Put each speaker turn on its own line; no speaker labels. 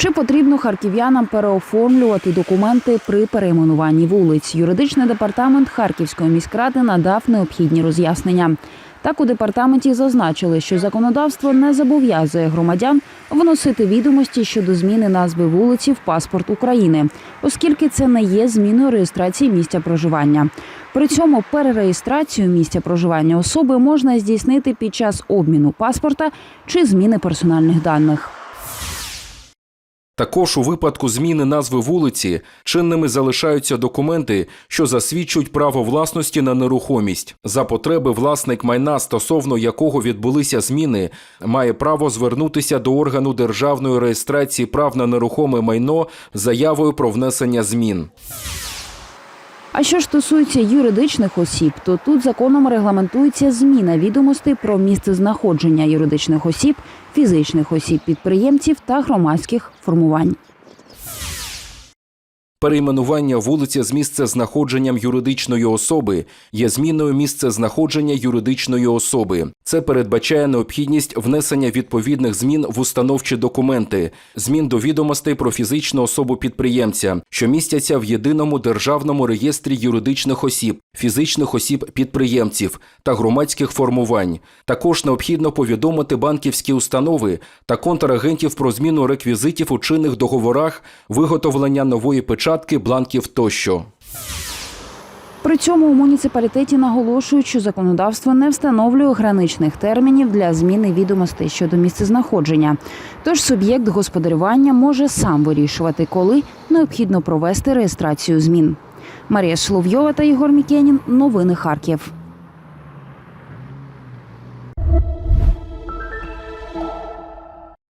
Чи потрібно харків'янам переоформлювати документи при перейменуванні вулиць? Юридичний департамент Харківської міськради надав необхідні роз'яснення. Так у департаменті зазначили, що законодавство не зобов'язує громадян вносити відомості щодо зміни назви вулиці в паспорт України, оскільки це не є зміною реєстрації місця проживання. При цьому перереєстрацію місця проживання особи можна здійснити під час обміну паспорта чи зміни персональних даних.
Також у випадку зміни назви вулиці чинними залишаються документи, що засвідчують право власності на нерухомість. За потреби власник майна, стосовно якого відбулися зміни, має право звернутися до органу державної реєстрації прав на нерухоме майно заявою про внесення змін.
А що ж стосується юридичних осіб, то тут законом регламентується зміна відомостей про місце знаходження юридичних осіб, фізичних осіб підприємців та громадських формувань.
Перейменування вулиці з місцезнаходженням юридичної особи є зміною місцезнаходження юридичної особи. Це передбачає необхідність внесення відповідних змін в установчі документи, змін до відомостей про фізичну особу підприємця, що містяться в єдиному державному реєстрі юридичних осіб, фізичних осіб підприємців та громадських формувань. Також необхідно повідомити банківські установи та контрагентів про зміну реквізитів у чинних договорах, виготовлення нової печатки, бланків тощо.
При цьому у муніципалітеті наголошують, що законодавство не встановлює граничних термінів для зміни відомостей щодо місцезнаходження. Тож суб'єкт господарювання може сам вирішувати, коли необхідно провести реєстрацію змін. Марія Шловйова та Ігор Мікенін. Новини Харків.